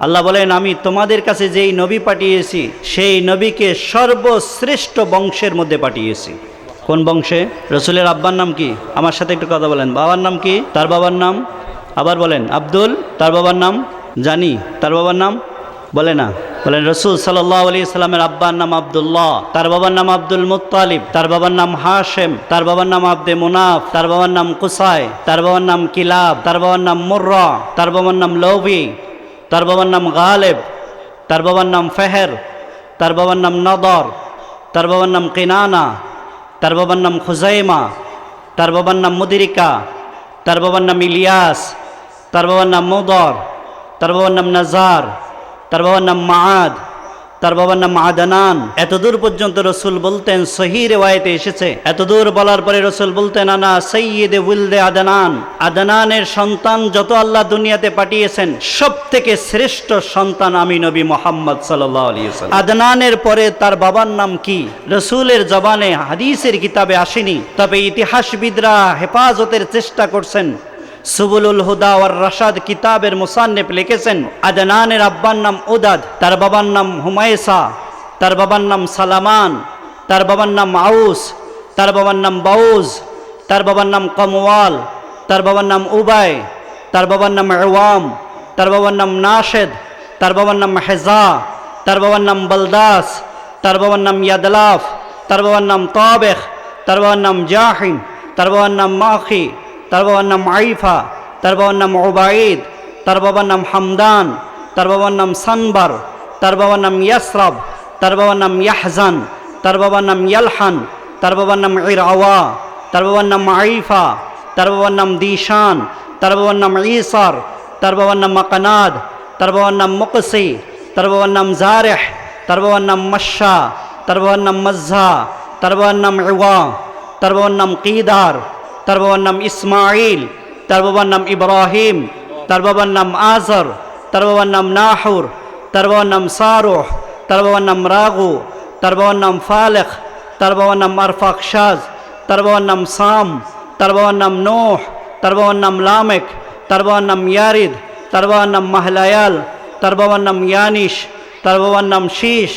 আল্লাহ বলেন আমি তোমাদের কাছে যেই নবী পাঠিয়েছি সেই নবীকে সর্বশ্রেষ্ঠ বংশের মধ্যে পাঠিয়েছি কোন বংশে রসুলের আব্বার নাম কি আমার সাথে একটু কথা বলেন বাবার নাম কি তার বাবার নাম আবার বলেন আব্দুল তার বাবার নাম জানি তার বাবার নাম বলে না বলেন রসুল সাল্লাহ আলি সাল্লামের আব্বার নাম আবদুল্লাহ তার বাবার নাম আব্দুল মুত্তালিব তার বাবার নাম হাশেম তার বাবার নাম আব্দে মুনাফ তার বাবার নাম কুসাই তার বাবার নাম কিলাব তার বাবার নাম মুর্রা তার বাবার নাম লৌবি তার বাবার নাম গালেব তার বাবার নাম ফেহের তার বাবার নাম নদর তার বাবার নাম কিনানা তার বাবার নাম খুজাইমা তার বাবার নাম মুদিরিকা তার বাবার নাম ইলিয়াস তার বাবার নাম মুদর তার বাবার নাম নাজার তার বাবার নাম মাআদ তার বাবার নাম আদানান। এত দূর পর্যন্ত রসুল বলতেন, সহি রেওয়ায়তে এসেছে। এত দূর বলার পরে রসুল বলতেন, আনা সৈয়দে উলদে আদানান। আদানানের সন্তান যত আল্লাহ দুনিয়াতে পাঠিয়েছেন সব থেকে শ্রেষ্ঠ সন্তান আমি নবী মোহাম্মদ সাল্লাহ আদনানের পরে তার বাবার নাম কি? রসুলের জবানে হাদিসের কিতাবে আসেনি। তবে ইতিহাসবিদরা হেফাজতের চেষ্টা করছেন সুবুলুল হুদা ওয়ার রাশাদ কিতাবের মুসান্নেফ লিখেছেন আদনানের আব্বার নাম উদাদ তার বাবার নাম হুমায়সা তার বাবার নাম সালামান তার বাবার নাম আউস তার বাবার নাম বাউজ তার বাবার নাম কমওয়াল তার বাবার নাম উবাই তার বাবার নাম এওয়াম তার বাবার নাম নাশেদ তার বাবার নাম হেজা তার বাবার নাম বলদাস তার বাবার নাম ইয়াদলাফ তার বাবার নাম তাবেখ তার বাবার নাম জাহিন তার বাবার নাম মাখি তার বাবার নাম আইফা তার বাবার নাম ওবাইদ তার বাবার নাম হামদান তার বাবার নাম সানবার তার বাবার নাম ইয়াসরাব তার বাবার নাম ইয়াহজান তার বাবার নাম ইয়ালহান তার বাবার নাম ইরাওয়া তার বাবার নাম আইফা তার বাবার নাম দিশান তার বাবার নাম ইসার তার বাবার নাম মাকানাদ তার বাবার নাম মুকসি তার বাবার নাম জারেহ তার বাবার নাম মশা তার বাবার নাম মজ্জা তার বাবার নাম ইওয়া তার বাবার নাম কিদার তার বাবার নাম ইসমাইল তার বাবার নাম ইব্রাহিম তার বাবার নাম আজর তার বাবার নাম নাহুর তার বাবার নাম সারুহ তার বাবার নাম রাগু তার বাবার নাম ফালেখ তার বাবার নাম আরফাক শাজ তার বাবার নাম সাম তার বাবার নাম নোহ তার বাবার নাম লামেক তার বাবার নাম ইয়ারিদ তার বাবার নাম মাহলায়াল তার বাবার নাম ইয়ানিশ তার বাবার নাম শীষ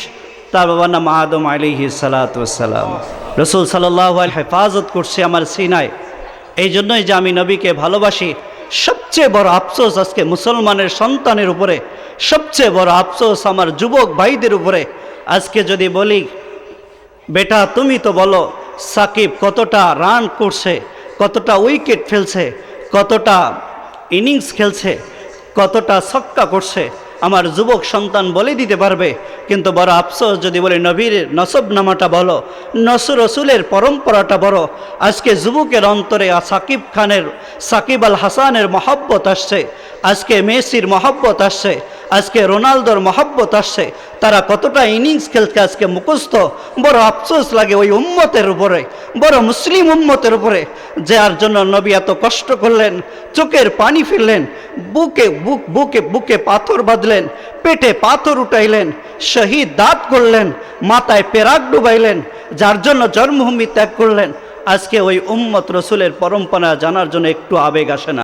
তার বাবার নাম আদম আলিহি সালাতাম রসুল সাল্লাহ হেফাজত করছে আমার সিনায় এই জন্যই যে আমি নবীকে ভালোবাসি, সবচেয়ে বড় আফসোস আজকে মুসলমানের সন্তানের উপরে, সবচেয়ে বড় আফসোস আমার যুবক ভাইদের উপরে। আজকে যদি বলি, বেটা, তুমি তো বলো, সাকিব কতটা রান করছে, কতটা উইকেট ফেলছে, কতটা ইনিংস খেলছে, কতটা ছক্কা করছে আমার যুবক সন্তান বলে দিতে পারবে। কিন্তু বড় আফসোস যদি বলে, নবীর নসবনামাটা বলো নসর রসুলের পরম্পরাটা বড় আজকে যুবকের অন্তরে সাকিব খানের, সাকিব আল হাসানের মহব্বত আসছে, আজকে মেসির মহব্বত আসছে আজকে রোনালদোর মহব্বত আসছে। তারা কতটা ইনিংস খেলতে আজকে মুখস্থ, বড় আফসোস লাগে ওই উম্মতের উপরে, বড় মুসলিম উম্মতের উপরে যার জন্য নবী এত কষ্ট করলেন, চোখের পানি ফেললেন, বুকে বুক, বুকে বুকে পাথর বাঁধলেন, পেটে পাথর উঠাইলেন, শহীদ দাঁত করলেন, মাথায় পেরাক ডুবাইলেন, যার জন্য জন্মভূমি ত্যাগ করলেন। আজকে ওই উম্মত রসুলের পরম্পরা জানার জন্য একটু আবেগ আসে না।